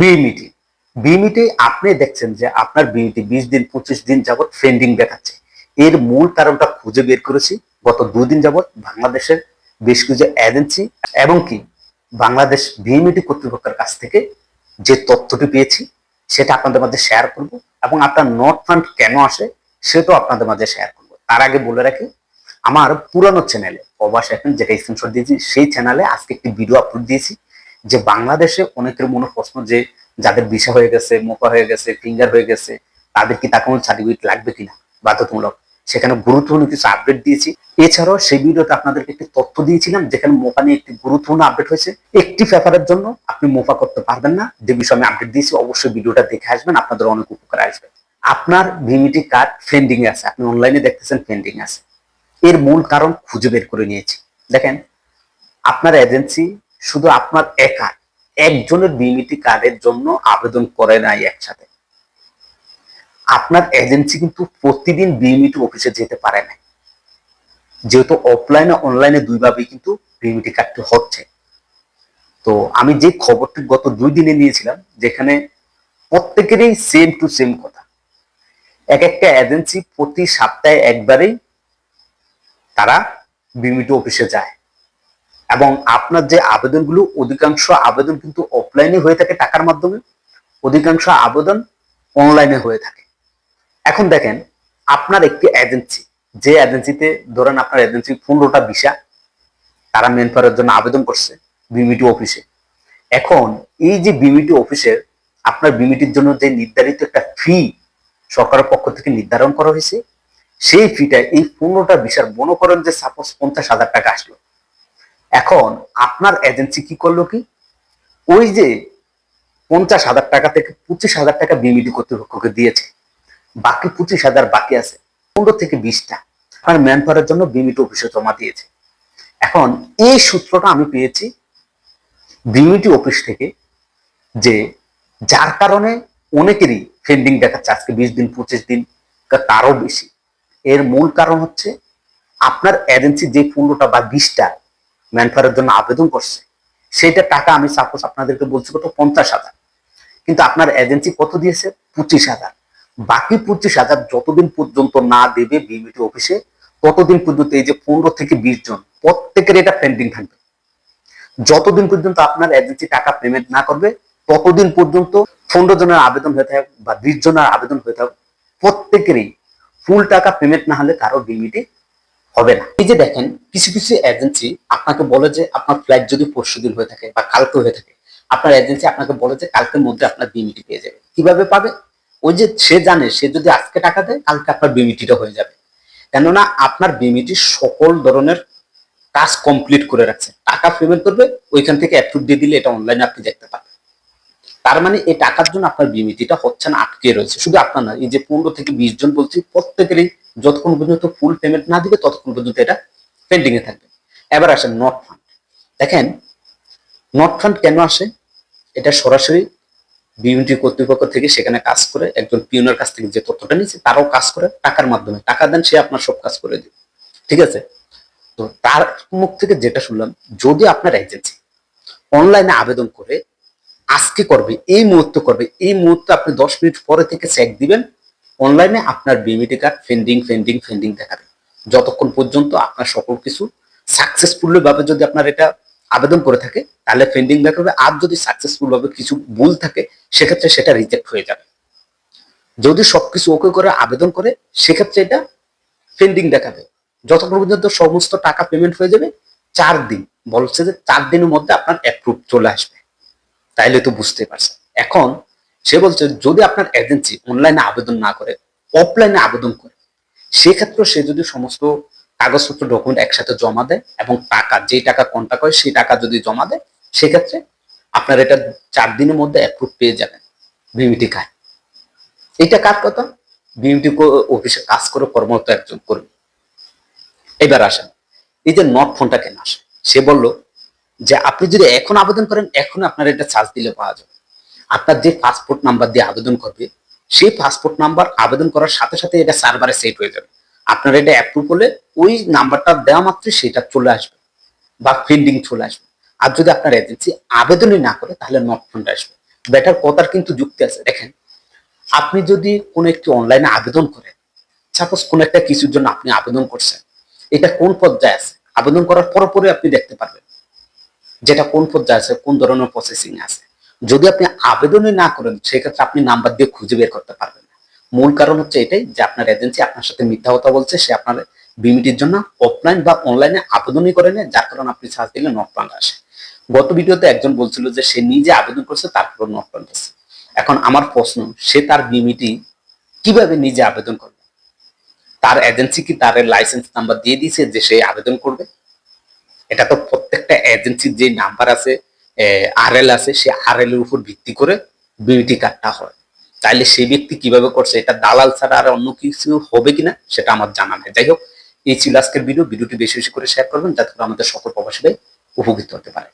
বিমিটি বিমিটি আপনি দেখছেন যে আপনার বিমিটি বিশ দিন, পঁচিশ দিন যাবত ট্রেন্ডিং দেখাচ্ছে এর মূল কারণটা খুঁজে বের করেছি গত দুদিন যাবত বাংলাদেশের বেশ কিছু এজেন্সি এবং কি বাংলাদেশ বিএমইটি কর্তৃপক্ষের কাছ থেকে যে তথ্যটি পেয়েছি, সেটা আপনাদের মাঝে শেয়ার করব এবং আপনার নট ফান্ড কেন আসে, সেটাও আপনাদের মাঝে শেয়ার করব। তার আগে বলে রাখি, আমার পুরানো চ্যানেলে প্রবাস এখন যেটা স্ক্রিনশট দিয়েছি, সেই চ্যানেলে আজকে একটি ভিডিও আপলোড দিয়েছি। যে বাংলাদেশে অনেকের মনে প্রশ্ন যে যাদের ভিসা হয়ে গেছে, মোকা হয়ে গেছে ফিঙ্গার হয়ে গেছে, তাদের কি তাকে সার্টিফিকেট লাগবে কিনা বাধ্যতামূলক? সেখানে গুরুত্বপূর্ণ কিছু আপডেট দিয়েছি। এছাড়াও সেই ভিডিওতে আপনাদেরকে একটি তথ্য দিয়েছিলাম যেখানে মোপা নিয়ে একটি গুরুত্বপূর্ণ আপডেট হয়েছে। একটি পেপারের জন্য আপনি মোপা করতে পারবেন না। যে বিষয়ে আমি আপডেট দিয়েছি, অবশ্যই ভিডিওটা দেখে আসবেন, আপনাদের অনেক উপকার আসবে। আপনার ভিমিটি কার্ড ফেন্ডিং আছে। আপনি অনলাইনে দেখতেছেন ফেন্ডিং আছে। এর মূল কারণ খুঁজে বের করে নিয়েছি। দেখেন, আপনার এজেন্সি শুধু আপনার একা, একজনের বিমিটি কার্ডের জন্য আবেদন করে নাই একসাথে। আপনার এজেন্সি কিন্তু প্রতিদিন বিএমইটি অফিসে যেতে পারে না। যেহেতু অফলাইনে অনলাইনে দুইভাবেই কিন্তু বিএমইটি কার্ডটি হচ্ছে। তো আমি যে খবরটি গত দুই দিনে নিয়েছিলাম, যেখানে প্রত্যেকেরই সেম টু সেম কথা। এক একটা এজেন্সি প্রতি সপ্তাহে একবারেই তারা বিমিটি অফিসে যায়। এবং আপনার যে আবেদনগুলো, অধিকাংশ আবেদন কিন্তু অফলাইনে হয়ে থাকে টাকার মাধ্যমে। অধিকাংশ আবেদন অনলাইনে হয়ে থাকে। এখন দেখেন, আপনার একটি এজেন্সি যে এজেন্সিতে ধরেন আপনার এজেন্সি পনেরোটা ভিসা তারা মেন জন্য আবেদন করছে বিমিটি অফিসে এখন এই যে বিমিটি অফিসের আপনার বিমিটির জন্য যে নির্ধারিত একটা ফি সরকারের পক্ষ থেকে নির্ধারণ করা হয়েছে, সেই ফিটা এই পনেরোটা ভিসার মনে করেন যে সাপোজ পঞ্চাশ হাজার টাকা আসলো। এখন আপনার এজেন্সি কি করল কি? ওই যে পঞ্চাশ হাজার টাকা থেকে পঁচিশ হাজার টাকা বিমিটি কর্তৃপক্ষকে দিয়েছে। বাকি পঁচিশ হাজার বাকি আছে। পনেরো থেকে বিশটা। আপনার ম্যান পাওয়ারের জন্য বিমিটি অফিসে জমা দিয়েছে। এখন এই সূত্রটা আমি পেয়েছি বিমিটি অফিস থেকে যে যার কারণে অনেকেরই ফেন্ডিং দেখাচ্ছে আজকে বিশ দিন, পঁচিশ দিন তারও বেশি। এর মূল কারণ হচ্ছে আপনার এজেন্সি যে পনেরোটা বা বিশটা ম্যান পাওয়ারের জন্য আবেদন করছে সেটা টাকা আমি সাপোজ আপনাদেরকে বলছি কত? পঞ্চাশ হাজার। কিন্তু আপনার এজেন্সি কত দিয়েছে? পঁচিশ হাজার। বাকি পঁচিশ হাজার যতদিন পর্যন্ত না দেবে বিমিটি অফিসে, ততদিন পর্যন্ত এই যে পনেরো থেকে বিশ জন, প্রত্যেকের এটা পেন্ডিং থাকবে। যতদিন পর্যন্ত আপনার এজেন্সি টাকা পেমেন্ট না করবে, ততদিন পর্যন্ত পনেরো জনের আবেদন হয়ে থাকুক বা বিশ জনের আবেদন হয়ে থাকুক প্রত্যেকেরই ফুল টাকা পেমেন্ট না হলে কারও বিমিটি হবে না। এই যে দেখেন, কিছু কিছু এজেন্সি আপনাকে বলে যে আপনার ফ্লাইট যদি পরশু দিন হয়ে থাকে বা কালকে হয়ে থাকে, আপনার এজেন্সি আপনাকে বলে যে কালকের মধ্যে আপনার বিমিটি পেয়ে যাবে। কীভাবে পাবে? ওই যে সে জানে, সে যদি আজকে টাকা দেয়, কালকে আপনার বিমিটিটা হয়ে যাবে। কেননা আপনার বিমিটি সকল ধরনের কাজ কমপ্লিট করে রাখছে। টাকা পেমেন্ট করবে, ওইখান থেকে অ্যাপ্রুভ দিয়ে দিলে এটা অনলাইনে আপনি দেখতে পাবেন। তার মানে এই টাকার জন্য আপনার বিমিটিটা হচ্ছে না, আটকে রয়েছে। শুধু আপনার না এই যে পনেরো থেকে বিশ জন বলছি, প্রত্যেকেরই যতক্ষণ পর্যন্ত ফুল পেমেন্ট না দিবে, ততক্ষণ পর্যন্ত এটা পেন্ডিং এ থাকবে। এবার আসেন নট ফান্ড দেখেন নট ফান্ড কেন আসে? এটা সরাসরি বিউনিটি কর্তৃপক্ষ থেকে সেখানে কাজ করে, একজন পিওনের কাছ থেকে যে তথ্যটা নিচ্ছে তারাও কাজ করে টাকার মাধ্যমে। টাকা দেন, সে আপনার সব কাজ করে দিবে। ঠিক আছে? তো তার মুখ থেকে যেটা শুনলাম, যদি আপনার এজেন্সি অনলাইনে আবেদন করে আজকে করবে, এই মুহূর্তে করবে, এই মুহূর্তে আপনি দশ মিনিট পরে থেকে চেক দিবেন অনলাইনে আপনার বিমিটি কার্ড ফেন্ডিং ফেন্ডিং ফেন্ডিং দেখাবে। যতক্ষণ পর্যন্ত আপনার সকল কিছু সাকসেসফুল ভাবে যদি আপনার এটা আবেদন করে থাকে, তাহলে পেন্ডিং দেখাবে। আর যদি সাকসেসফুল ভাবে কিছু ভুল থাকে, সেক্ষেত্রে সেটা রিজেক্ট হয়ে যাবে। যদি সবকিছু ওকে করে আবেদন করে, সেক্ষেত্রে এটা পেন্ডিং দেখাবে। যতক্ষণ পর্যন্ত সমস্ত টাকা পেমেন্ট হয়ে যাবে, চার দিন, বলছে যে চার দিনের মধ্যে আপনার অ্যাপ্রুভ চলে আসবে। তাইলে তো বুঝতে পারছেন। এখন সে বলছে, যদি আপনার এজেন্সি অনলাইনে আবেদন না করে অফলাইনে আবেদন করে সেক্ষেত্রে সে যদি সমস্ত কাগজপত্র ডকুমেন্ট একসাথে জমা দেয় এবং টাকা, যে টাকা কন্ট্যাক্ট হয়, সেই টাকা যদি জমা দেয়, সেক্ষেত্রে আপনার এটা চার দিনের মধ্যে অ্যাপ্রুভ পেয়ে যাবেন বিমিটি কার্ড এটা কার কথা? বিমিটি অফিসে কাজ করে কর্মরত একজন কর্মী। এবার আসেন। এই যে নট ফোনটা কেন আসে? সে বলল যে আপনি যদি এখন আবেদন করেন এখন আপনার এটা চার্জ দিলে পাওয়া যাবে। আপনার যে পাসপোর্ট নাম্বার দিয়ে আবেদন করবে, সেই পাসপোর্ট নাম্বার আবেদন করার সাথে সাথে এটা সার্ভারে সেট হয়ে যাবে। আপনার এটা অ্যাপ্রুভ হলে ওই নাম্বারটা দেওয়া মাত্রই সেটা চলে আসবে বা ফিল্ডিং চলে আসবে। আর যদি আপনার এজেন্সি আবেদনই না করে, তাহলে নট ফান্ড আসবে। বেটার কথার কিন্তু যুক্তি আছে। দেখেন, আপনি যদি কোনো একটি অনলাইনে আবেদন করেন সাপোজ কোন একটা কিছুর জন্য আপনি আবেদন করছেন, এটা কোন পর্যায়ে আছে? আবেদন করার পরপরই আপনি দেখতে পারবেন। যেটা কোন পর্যায়ে আছে, কোন ধরনের প্রসেসিং আছে। যদি আপনি আবেদনই না করেন, সেক্ষেত্রে আপনি নাম্বার দিয়ে খুঁজে বের করতে পারবেন না। মূল কারণ হচ্ছে এটাই যে আপনার এজেন্সি আপনার সাথে মিথ্যা কথা বলছে, সে আপনার বিমিটির জন্য অফলাইন বা অনলাইনে আবেদনই করে নেয়, যার কারণে আপনি সার্চ দিলে নট প্লান্ট আসে। গত ভিডিওতে একজন বলছিল যে সে নিজে আবেদন করছে তারপর নট প্লান্ট আসে। এখন আমার প্রশ্ন, সে তার বিমিটি কীভাবে নিজে আবেদন করবে? তার এজেন্সি কি তার লাইসেন্স নাম্বার দিয়ে দিয়েছে যে সে আবেদন করবে? এটা তো প্রত্যেকটা এজেন্সির যে নাম্বার আছে আর এল আছে, সে আর এল এর উপর ভিত্তি করে বিউটি কার্ডটা হয়। তাইলে সেই ব্যক্তি কীভাবে করছে, এটা দালাল ছাড়া আর অন্য কিছু হবে কিনা, সেটা আমার জানা নেই। যাই হোক, এই ছিল আজকের ভিডিও ভিডিওটি বেশি বেশি করে শেয়ার করবেন, যাতে করে আমাদের সকল প্রবাসীরাই উপকৃত হতে পারে।